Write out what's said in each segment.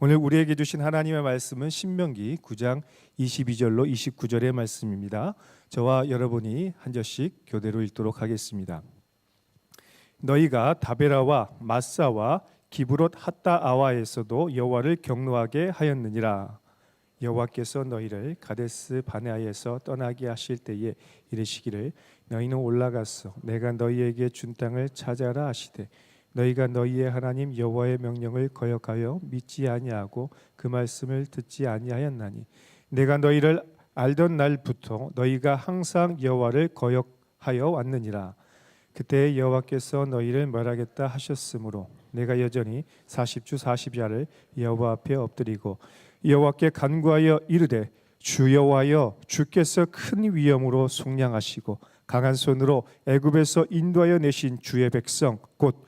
오늘 우리에게 주신 하나님의 말씀은 신명기 9장 22절로 29절의 말씀입니다. 저와 여러분이 한 절씩 교대로 읽도록 하겠습니다. 너희가 다베라와 마사와 기브롯 핫다 아와에서도 여호와를 경노하게 하였느니라. 여호와께서 너희를 가데스 바네아에서 떠나게 하실 때에 이르시기를 너희는 올라가서 내가 너희에게 준 땅을 찾아라 하시되 너희가 너희의 하나님 여호와의 명령을 거역하여 믿지 아니하고 그 말씀을 듣지 아니하였나니 내가 너희를 알던 날부터 너희가 항상 여호와를 거역하여 왔느니라. 그때 여호와께서 너희를 멸하겠다 하셨으므로 내가 여전히 40주 40야를 여호와 앞에 엎드리고 여호와께 간구하여 이르되 주 여호와여 주께서 큰 위엄으로 속량하시고 강한 손으로 애굽에서 인도하여 내신 주의 백성 곧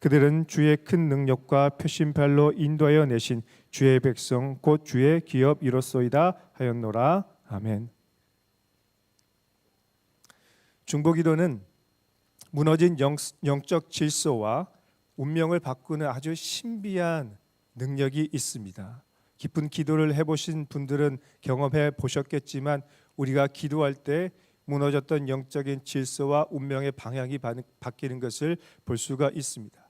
그들은 주의 큰 능력과 표심발로 인도하여 내신 주의 백성 곧 주의 기업 이로소이다 하였노라 아멘. 중보기도는 무너진 영, 영적 질서와 운명을 바꾸는 아주 신비한 능력이 있습니다. 깊은 기도를 해보신 분들은 경험해 보셨겠지만 우리가 기도할 때 무너졌던 영적인 질서와 운명의 방향이 바뀌는 것을 볼 수가 있습니다.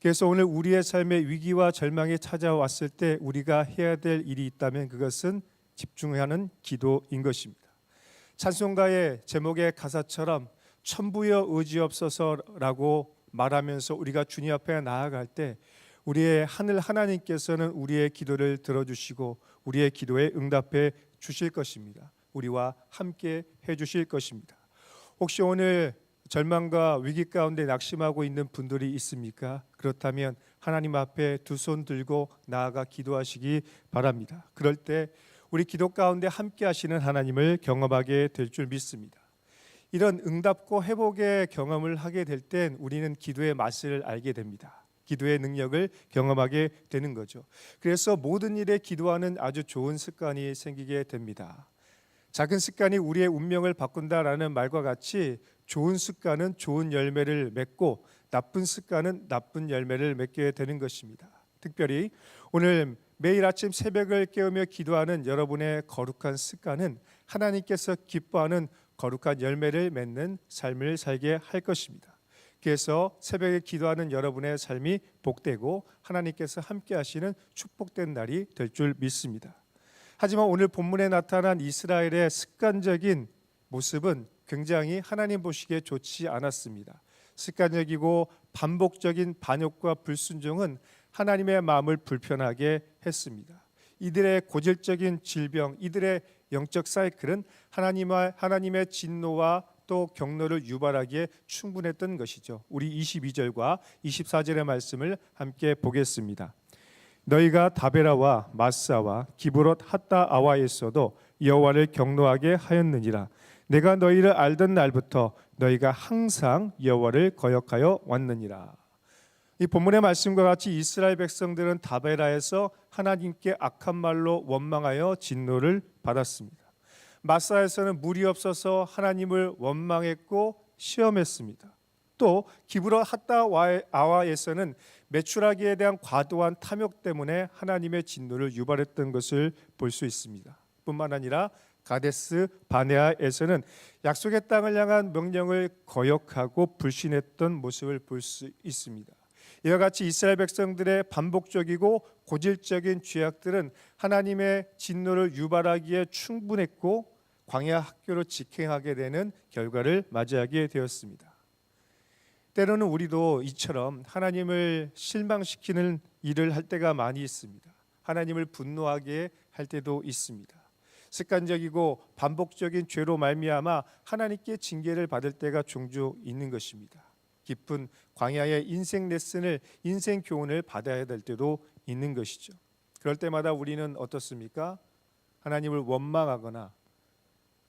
그래서 오늘 우리의 삶의 위기와 절망이 찾아왔을 때 우리가 해야 될 일이 있다면 그것은 집중하는 기도인 것입니다. 찬송가의 제목의 가사처럼 천부여 의지 없어서라고 말하면서 우리가 주님 앞에 나아갈 때 우리의 하늘 하나님께서는 우리의 기도를 들어주시고 우리의 기도에 응답해 주실 것입니다. 우리와 함께 해 주실 것입니다. 혹시 오늘 절망과 위기 가운데 낙심하고 있는 분들이 있습니까? 그렇다면 하나님 앞에 두 손 들고 나아가 기도하시기 바랍니다. 그럴 때 우리 기도 가운데 함께 하시는 하나님을 경험하게 될 줄 믿습니다. 이런 응답고 회복의 경험을 하게 될 땐 우리는 기도의 맛을 알게 됩니다. 기도의 능력을 경험하게 되는 거죠. 그래서 모든 일에 기도하는 아주 좋은 습관이 생기게 됩니다. 작은 습관이 우리의 운명을 바꾼다라는 말과 같이 좋은 습관은 좋은 열매를 맺고 나쁜 습관은 나쁜 열매를 맺게 되는 것입니다. 특별히 오늘 매일 아침 새벽을 깨우며 기도하는 여러분의 거룩한 습관은 하나님께서 기뻐하는 거룩한 열매를 맺는 삶을 살게 할 것입니다. 그래서 새벽에 기도하는 여러분의 삶이 복되고 하나님께서 함께 하시는 축복된 날이 될 줄 믿습니다. 하지만 오늘 본문에 나타난 이스라엘의 습관적인 모습은 굉장히 하나님 보시기에 좋지 않았습니다. 습관적이고 반복적인 반역과 불순종은 하나님의 마음을 불편하게 했습니다. 이들의 고질적인 질병, 이들의 영적 사이클은 하나님의 하나님의 진노와 또 경로를 유발하기에 충분했던 것이죠. 우리 22절과 24절의 말씀을 함께 보겠습니다. 너희가 다베라와 마사와 기브롯 핫다 아와에서도 여호와를 경노하게 하였느니라. 내가 너희를 알던 날부터 너희가 항상 여호와를 거역하여 왔느니라. 이 본문의 말씀과 같이 이스라엘 백성들은 다베라에서 하나님께 악한 말로 원망하여 진노를 받았습니다. 마사에서는 물이 없어서 하나님을 원망했고 시험했습니다. 또 기브로 핫다 아와에서는 매출하기에 대한 과도한 탐욕 때문에 하나님의 진노를 유발했던 것을 볼 수 있습니다. 뿐만 아니라 가데스 바네아에서는 약속의 땅을 향한 명령을 거역하고 불신했던 모습을 볼 수 있습니다. 이와 같이 이스라엘 백성들의 반복적이고 고질적인 죄악들은 하나님의 진노를 유발하기에 충분했고 광야 학교로 직행하게 되는 결과를 맞이하게 되었습니다. 때로는 우리도 이처럼 하나님을 실망시키는 일을 할 때가 많이 있습니다. 하나님을 분노하게 할 때도 있습니다. 습관적이고 반복적인 죄로 말미암아 하나님께 징계를 받을 때가 종종 있는 것입니다. 깊은 광야의 인생 레슨을 인생 교훈을 받아야 될 때도 있는 것이죠. 그럴 때마다 우리는 어떻습니까? 하나님을 원망하거나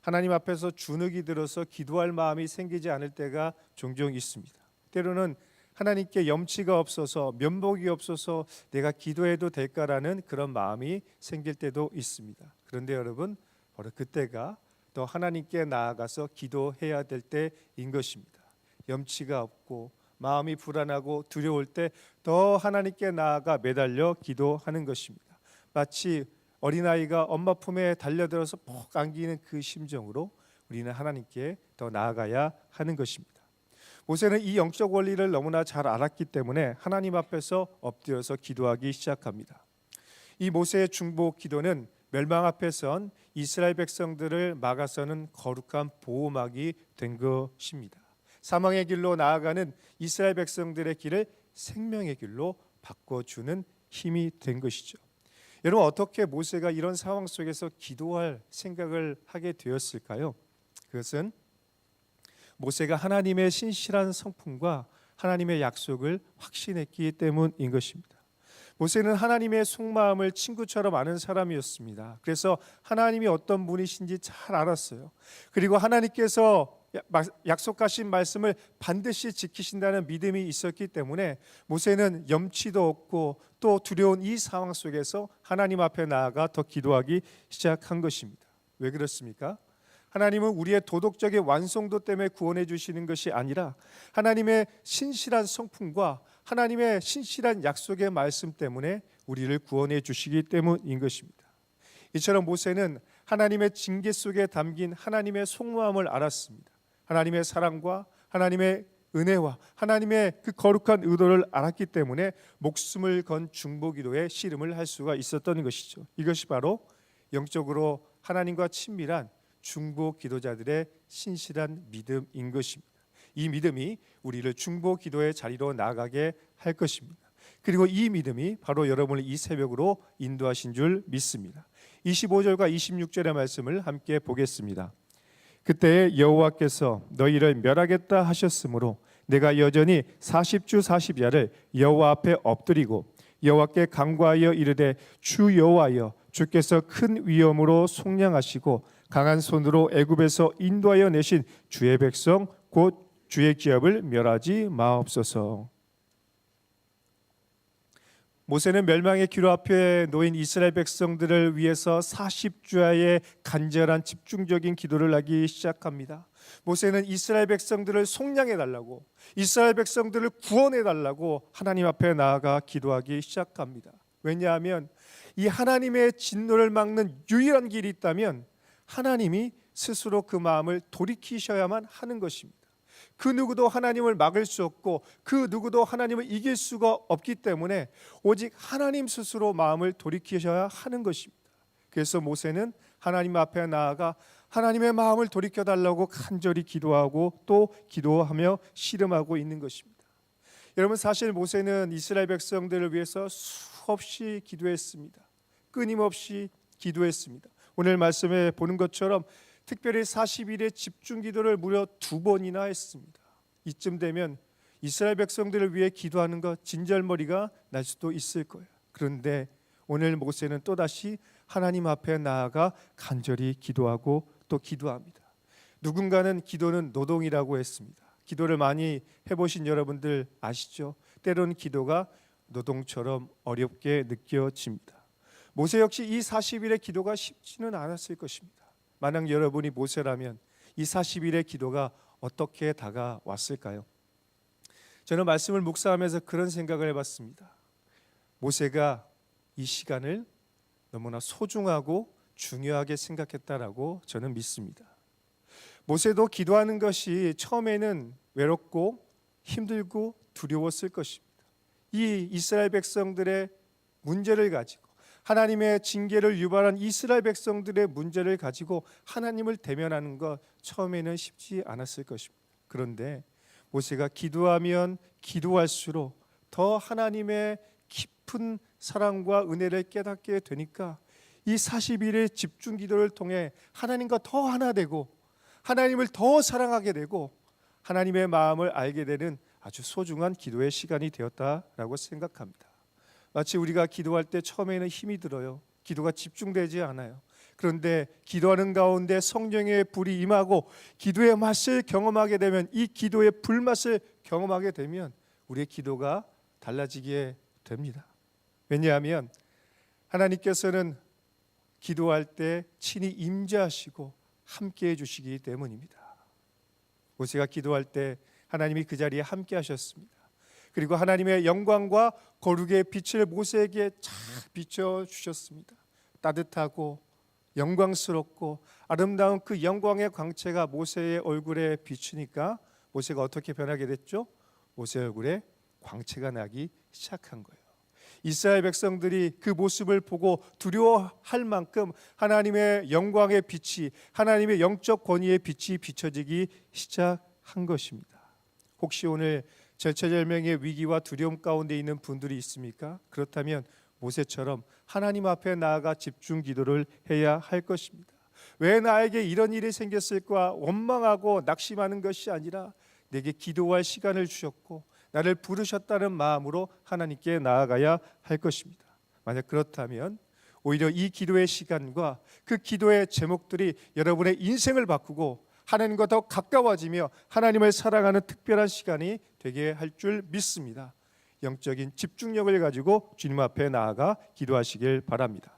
하나님 앞에서 주눅이 들어서 기도할 마음이 생기지 않을 때가 종종 있습니다. 때로는 하나님께 염치가 없어서 면목이 없어서 내가 기도해도 될까라는 그런 마음이 생길 때도 있습니다. 그런데 여러분 바로 그때가 또 하나님께 나아가서 기도해야 될 때인 것입니다. 염치가 없고 마음이 불안하고 두려울 때 더 하나님께 나아가 매달려 기도하는 것입니다. 마치 어린아이가 엄마 품에 달려들어서 푹 안기는 그 심정으로 우리는 하나님께 더 나아가야 하는 것입니다. 모세는 이 영적 원리를 너무나 잘 알았기 때문에 하나님 앞에서 엎드려서 기도하기 시작합니다. 이 모세의 중보 기도는 멸망 앞에 선 이스라엘 백성들을 막아서는 거룩한 보호막이 된 것입니다. 사망의 길로 나아가는 이스라엘 백성들의 길을 생명의 길로 바꿔주는 힘이 된 것이죠. 여러분 어떻게 모세가 이런 상황 속에서 기도할 생각을 하게 되었을까요? 그것은 모세가 하나님의 신실한 성품과 하나님의 약속을 확신했기 때문인 것입니다. 모세는 하나님의 속마음을 친구처럼 아는 사람이었습니다. 그래서 하나님이 어떤 분이신지 잘 알았어요. 그리고 하나님께서 약속하신 말씀을 반드시 지키신다는 믿음이 있었기 때문에 모세는 염치도 없고 또 두려운 이 상황 속에서 하나님 앞에 나아가 더 기도하기 시작한 것입니다. 왜 그렇습니까? 하나님은 우리의 도덕적인 완성도 때문에 구원해 주시는 것이 아니라 하나님의 신실한 성품과 하나님의 신실한 약속의 말씀 때문에 우리를 구원해 주시기 때문인 것입니다. 이처럼 모세는 하나님의 징계 속에 담긴 하나님의 속마음을 알았습니다. 하나님의 사랑과 하나님의 은혜와 하나님의 그 거룩한 의도를 알았기 때문에 목숨을 건 중보기도에 씨름을 할 수가 있었던 것이죠. 이것이 바로 영적으로 하나님과 친밀한 중보 기도자들의 신실한 믿음인 것입니다. 이 믿음이 우리를 중보 기도의 자리로 나가게 할 것입니다. 그리고 이 믿음이 바로 여러분을 이 새벽으로 인도하신 줄 믿습니다. 25절과 26절의 말씀을 함께 보겠습니다. 그때 여호와께서 너희를 멸하겠다 하셨으므로 내가 여전히 40주 40야를 여호와 앞에 엎드리고 여호와께 간구하여 이르되 주 여호와여 주께서 큰 위엄으로 속량하시고 강한 손으로 애굽에서 인도하여 내신 주의 백성 곧 주의 기업을 멸하지 마옵소서. 모세는 멸망의 기로 앞에 놓인 이스라엘 백성들을 위해서 40주야의 간절한 집중적인 기도를 하기 시작합니다. 모세는 이스라엘 백성들을 속량해 달라고 이스라엘 백성들을 구원해 달라고 하나님 앞에 나아가 기도하기 시작합니다. 왜냐하면 이 하나님의 진노를 막는 유일한 길이 있다면 하나님이 스스로 그 마음을 돌이키셔야만 하는 것입니다. 그 누구도 하나님을 막을 수 없고 그 누구도 하나님을 이길 수가 없기 때문에 오직 하나님 스스로 마음을 돌이키셔야 하는 것입니다. 그래서 모세는 하나님 앞에 나아가 하나님의 마음을 돌이켜 달라고 간절히 기도하고 또 기도하며 씨름하고 있는 것입니다. 여러분 사실 모세는 이스라엘 백성들을 위해서 수없이 기도했습니다. 끊임없이 기도했습니다. 오늘 말씀에 보는 것처럼 특별히 40일의 집중 기도를 무려 두 번이나 했습니다. 이쯤 되면 이스라엘 백성들을 위해 기도하는 것 진절머리가 날 수도 있을 거예요. 그런데 오늘 모세는 또다시 하나님 앞에 나아가 간절히 기도하고 또 기도합니다. 누군가는 기도는 노동이라고 했습니다. 기도를 많이 해보신 여러분들 아시죠? 때론 기도가 노동처럼 어렵게 느껴집니다. 모세 역시 이 40일의 기도가 쉽지는 않았을 것입니다. 만약 여러분이 모세라면 이 40일의 기도가 어떻게 다가왔을까요? 저는 말씀을 묵상하면서 그런 생각을 해봤습니다. 모세가 이 시간을 너무나 소중하고 중요하게 생각했다라고 저는 믿습니다. 모세도 기도하는 것이 처음에는 외롭고 힘들고 두려웠을 것입니다. 이 이스라엘 백성들의 문제를 가지고 하나님의 징계를 유발한 이스라엘 백성들의 문제를 가지고 하나님을 대면하는 것 처음에는 쉽지 않았을 것입니다. 그런데 모세가 기도하면 기도할수록 더 하나님의 깊은 사랑과 은혜를 깨닫게 되니까 이 40일의 집중 기도를 통해 하나님과 더 하나 되고 하나님을 더 사랑하게 되고 하나님의 마음을 알게 되는 아주 소중한 기도의 시간이 되었다라고 생각합니다. 마치 우리가 기도할 때 처음에는 힘이 들어요. 기도가 집중되지 않아요. 그런데 기도하는 가운데 성령의 불이 임하고 기도의 맛을 경험하게 되면 이 기도의 불맛을 경험하게 되면 우리의 기도가 달라지게 됩니다. 왜냐하면 하나님께서는 기도할 때 친히 임재하시고 함께 해 주시기 때문입니다. 모세가 기도할 때 하나님이 그 자리에 함께 하셨습니다. 그리고 하나님의 영광과 거룩의 빛을 모세에게 잘 비춰 주셨습니다. 따뜻하고 영광스럽고 아름다운 그 영광의 광채가 모세의 얼굴에 비추니까 모세가 어떻게 변하게 됐죠? 모세 얼굴에 광채가 나기 시작한 거예요. 이스라엘 백성들이 그 모습을 보고 두려워할 만큼 하나님의 영광의 빛이 하나님의 영적 권위의 빛이 비춰지기 시작한 것입니다. 혹시 오늘 절체절명의 위기와 두려움 가운데 있는 분들이 있습니까? 그렇다면 모세처럼 하나님 앞에 나아가 집중 기도를 해야 할 것입니다. 왜 나에게 이런 일이 생겼을까 원망하고 낙심하는 것이 아니라 내게 기도할 시간을 주셨고 나를 부르셨다는 마음으로 하나님께 나아가야 할 것입니다. 만약 그렇다면 오히려 이 기도의 시간과 그 기도의 제목들이 여러분의 인생을 바꾸고 하나님과 더 가까워지며 하나님을 사랑하는 특별한 시간이 되게 할 줄 믿습니다. 영적인 집중력을 가지고 주님 앞에 나아가 기도하시길 바랍니다.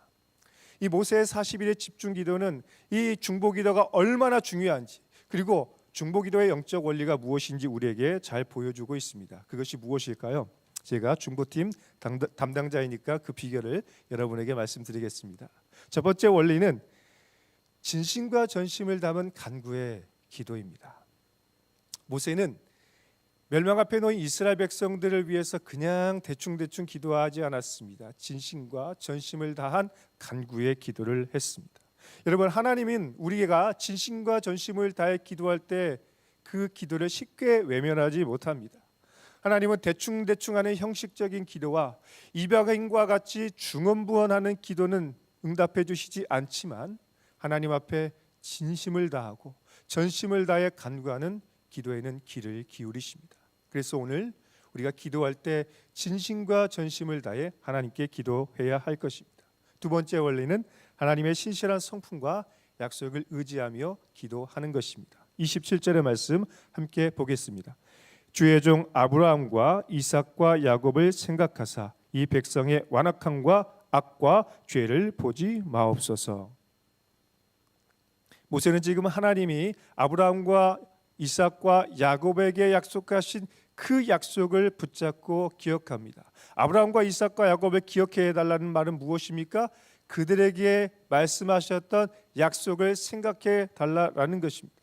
이 모세의 40일의 집중 기도는 이 중보 기도가 얼마나 중요한지 그리고 중보 기도의 영적 원리가 무엇인지 우리에게 잘 보여주고 있습니다. 그것이 무엇일까요? 제가 중보팀 담당자이니까 그 비결을 여러분에게 말씀드리겠습니다. 첫 번째 원리는 진심과 전심을 담은 간구의 기도입니다. 모세는 멸망 앞에 놓인 이스라엘 백성들을 위해서 그냥 대충대충 기도하지 않았습니다. 진심과 전심을 다한 간구의 기도를 했습니다. 여러분 하나님은 우리가 진심과 전심을 다해 기도할 때 그 기도를 쉽게 외면하지 못합니다. 하나님은 대충대충 하는 형식적인 기도와 이방인과 같이 중언부언하는 기도는 응답해 주시지 않지만 하나님 앞에 진심을 다하고 전심을 다해 간구하는 기도에는 귀를 기울이십니다. 그래서 오늘 우리가 기도할 때 진심과 전심을 다해 하나님께 기도해야 할 것입니다. 두 번째 원리는 하나님의 신실한 성품과 약속을 의지하며 기도하는 것입니다. 27절의 말씀 함께 보겠습니다. 주의 종 아브라함과 이삭과 야곱을 생각하사 이 백성의 완악함과 악과 죄를 보지 마옵소서. 모세는 지금 하나님이 아브라함과 이삭과 야곱에게 약속하신 그 약속을 붙잡고 기억합니다. 아브라함과 이삭과 야곱을 기억해 달라는 말은 무엇입니까? 그들에게 말씀하셨던 약속을 생각해 달라라는 것입니다.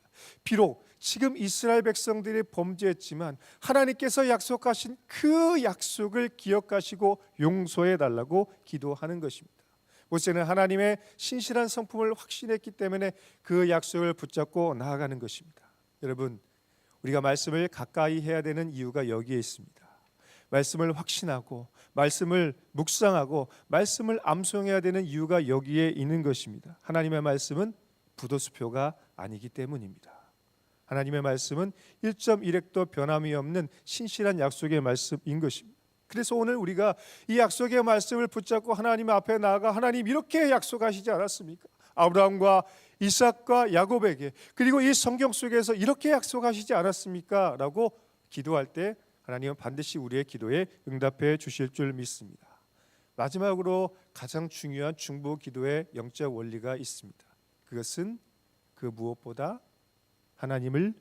비록 지금 이스라엘 백성들이 범죄했지만 하나님께서 약속하신 그 약속을 기억하시고 용서해 달라고 기도하는 것입니다. 모세는 하나님의 신실한 성품을 확신했기 때문에 그 약속을 붙잡고 나아가는 것입니다. 여러분, 우리가 말씀을 가까이 해야 되는 이유가 여기에 있습니다. 말씀을 확신하고 말씀을 묵상하고 말씀을 암송해야 되는 이유가 여기에 있는 것입니다. 하나님의 말씀은 부도수표가 아니기 때문입니다. 하나님의 말씀은 1.1핵도 변함이 없는 신실한 약속의 말씀인 것입니다. 그래서 오늘 우리가 이 약속의 말씀을 붙잡고 하나님 앞에 나아가 하나님 이렇게 약속하시지 않았습니까? 아브라함과 이삭과 야곱에게 그리고 이 성경 속에서 이렇게 약속하시지 않았습니까? 라고 기도할 때 하나님은 반드시 우리의 기도에 응답해 주실 줄 믿습니다. 마지막으로 가장 중요한 중보 기도의 영적 원리가 있습니다. 그것은 그 무엇보다 하나님을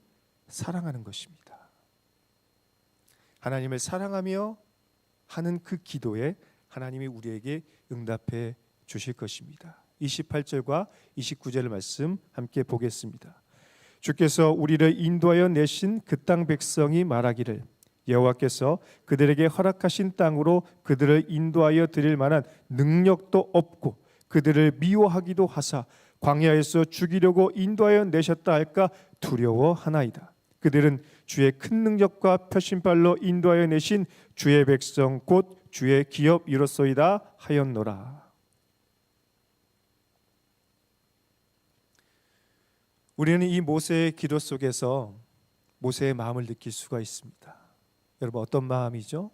사랑하는 것입니다. 하나님을 사랑하며 하는 그 기도에 하나님이 우리에게 응답해 주실 것입니다. 28절과 29절 말씀 함께 보겠습니다. 주께서 우리를 인도하여 내신 그 땅 백성이 말하기를 여호와께서 그들에게 허락하신 땅으로 그들을 인도하여 드릴 만한 능력도 없고 그들을 미워하기도 하사 광야에서 죽이려고 인도하여 내셨다 할까 두려워하나이다. 그들은 주의 큰 능력과 표심발로 인도하여 내신 주의 백성 곧 주의 기업 이로소이다 하였노라. 우리는 이 모세의 기도 속에서 모세의 마음을 느낄 수가 있습니다. 여러분 어떤 마음이죠?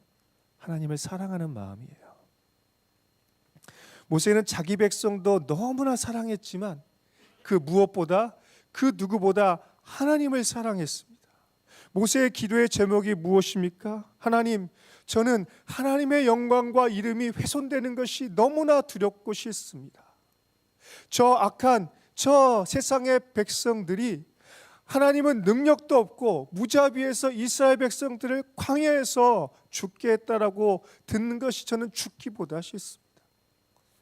하나님을 사랑하는 마음이에요. 모세는 자기 백성도 너무나 사랑했지만 그 무엇보다 그 누구보다 하나님을 사랑했습니다. 모세의 기도의 제목이 무엇입니까? 하나님, 저는 하나님의 영광과 이름이 훼손되는 것이 너무나 두렵고 싫습니다. 저 악한 저 세상의 백성들이 하나님은 능력도 없고 무자비해서 이스라엘 백성들을 광야에서 죽게 했다라고 듣는 것이 저는 죽기보다 싫습니다.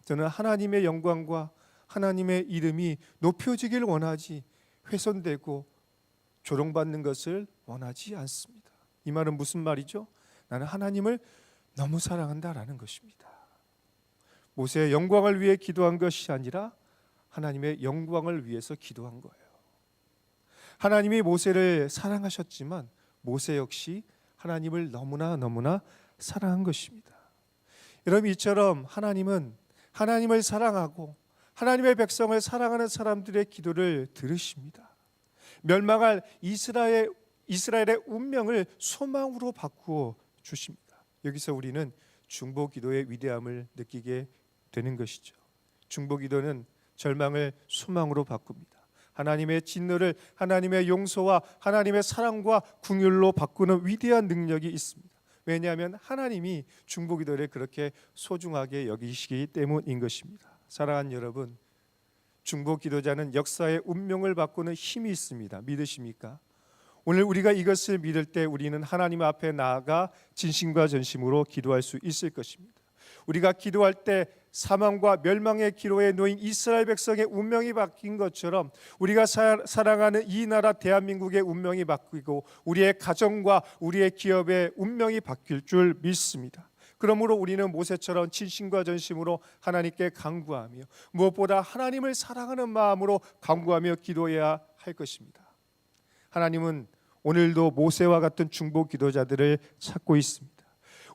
저는 하나님의 영광과 하나님의 이름이 높여지길 원하지 훼손되고 조롱받는 것을 원하지 않습니다. 이 말은 무슨 말이죠? 나는 하나님을 너무 사랑한다라는 것입니다. 모세의 영광을 위해 기도한 것이 아니라 하나님의 영광을 위해서 기도한 거예요. 하나님이 모세를 사랑하셨지만 모세 역시 하나님을 너무나 너무나 사랑한 것입니다. 여러분 이처럼 하나님은 하나님을 사랑하고 하나님의 백성을 사랑하는 사람들의 기도를 들으십니다. 멸망할 이스라엘 이스라엘의 운명을 소망으로 바꾸어 주십니다. 여기서 우리는 중보 기도의 위대함을 느끼게 되는 것이죠. 중보 기도는 절망을 소망으로 바꿉니다. 하나님의 진노를 하나님의 용서와 하나님의 사랑과 궁율로 바꾸는 위대한 능력이 있습니다. 왜냐하면 하나님이 중보 기도를 그렇게 소중하게 여기시기 때문인 것입니다. 사랑하는 여러분, 중보 기도자는 역사의 운명을 바꾸는 힘이 있습니다. 믿으십니까? 오늘 우리가 이것을 믿을 때 우리는 하나님 앞에 나아가 진심과 전심으로 기도할 수 있을 것입니다. 우리가 기도할 때 사망과 멸망의 기로에 놓인 이스라엘 백성의 운명이 바뀐 것처럼 우리가 사, 사랑하는 이 나라 대한민국의 운명이 바뀌고 우리의 가정과 우리의 기업의 운명이 바뀔 줄 믿습니다. 그러므로 우리는 모세처럼 진심과 전심으로 하나님께 간구하며 무엇보다 하나님을 사랑하는 마음으로 간구하며 기도해야 할 것입니다. 하나님은 오늘도 모세와 같은 중보 기도자들을 찾고 있습니다.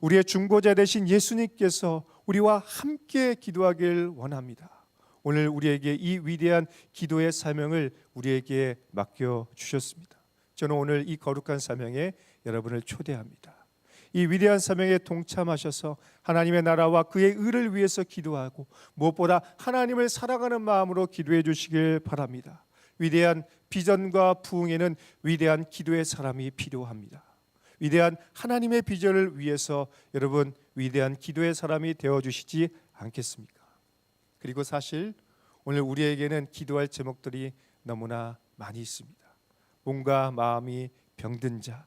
우리의 중보자 되신 예수님께서 우리와 함께 기도하길 원합니다. 오늘 우리에게 이 위대한 기도의 사명을 우리에게 맡겨 주셨습니다. 저는 오늘 이 거룩한 사명에 여러분을 초대합니다. 이 위대한 사명에 동참하셔서 하나님의 나라와 그의 의를 위해서 기도하고 무엇보다 하나님을 사랑하는 마음으로 기도해 주시길 바랍니다. 위대한 비전과 부흥에는 위대한 기도의 사람이 필요합니다. 위대한 하나님의 비전을 위해서 여러분 위대한 기도의 사람이 되어 주시지 않겠습니까? 그리고 사실 오늘 우리에게는 기도할 제목들이 너무나 많이 있습니다. 몸과 마음이 병든 자,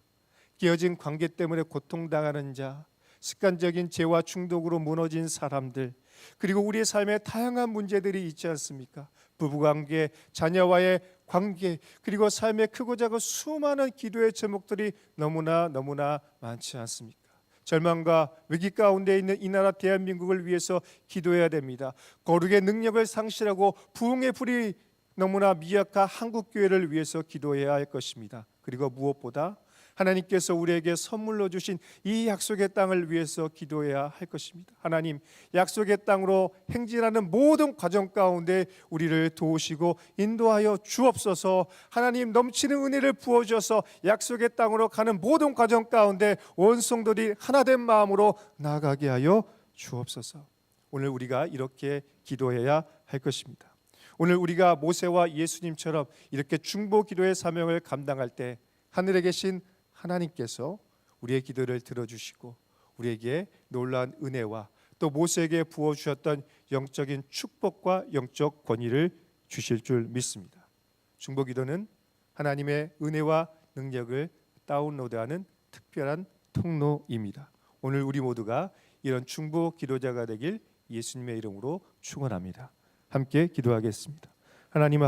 깨어진 관계 때문에 고통당하는 자, 습관적인 죄와 중독으로 무너진 사람들, 그리고 우리의 삶에 다양한 문제들이 있지 않습니까? 부부관계, 자녀와의 관계, 그리고 삶의 크고 작은 수많은 기도의 제목들이 너무나 너무나 많지 않습니까? 절망과 위기 가운데 있는 이 나라 대한민국을 위해서 기도해야 됩니다. 거룩의 능력을 상실하고 부흥의 불이 너무나 미약한 한국 교회를 위해서 기도해야 할 것입니다. 그리고 무엇보다 하나님께서 우리에게 선물로 주신 이 약속의 땅을 위해서 기도해야 할 것입니다. 하나님, 약속의 땅으로 행진하는 모든 과정 가운데 우리를 도우시고 인도하여 주옵소서. 하나님 넘치는 은혜를 부어 주셔서 약속의 땅으로 가는 모든 과정 가운데 온 성도들이 하나된 마음으로 나아가게 하여 주옵소서. 오늘 우리가 이렇게 기도해야 할 것입니다. 오늘 우리가 모세와 예수님처럼 이렇게 중보 기도의 사명을 감당할 때 하늘에 계신 하나님께서 우리의 기도를 들어주시고 우리에게 놀라운 은혜와 또 모세에게 부어 주셨던 영적인 축복과 영적 권위를 주실 줄 믿습니다. 중보 기도는 하나님의 은혜와 능력을 다운로드하는 특별한 통로입니다. 오늘 우리 모두가 이런 중보 기도자가 되길 예수님의 이름으로 축원합니다. 함께 기도하겠습니다. 하나님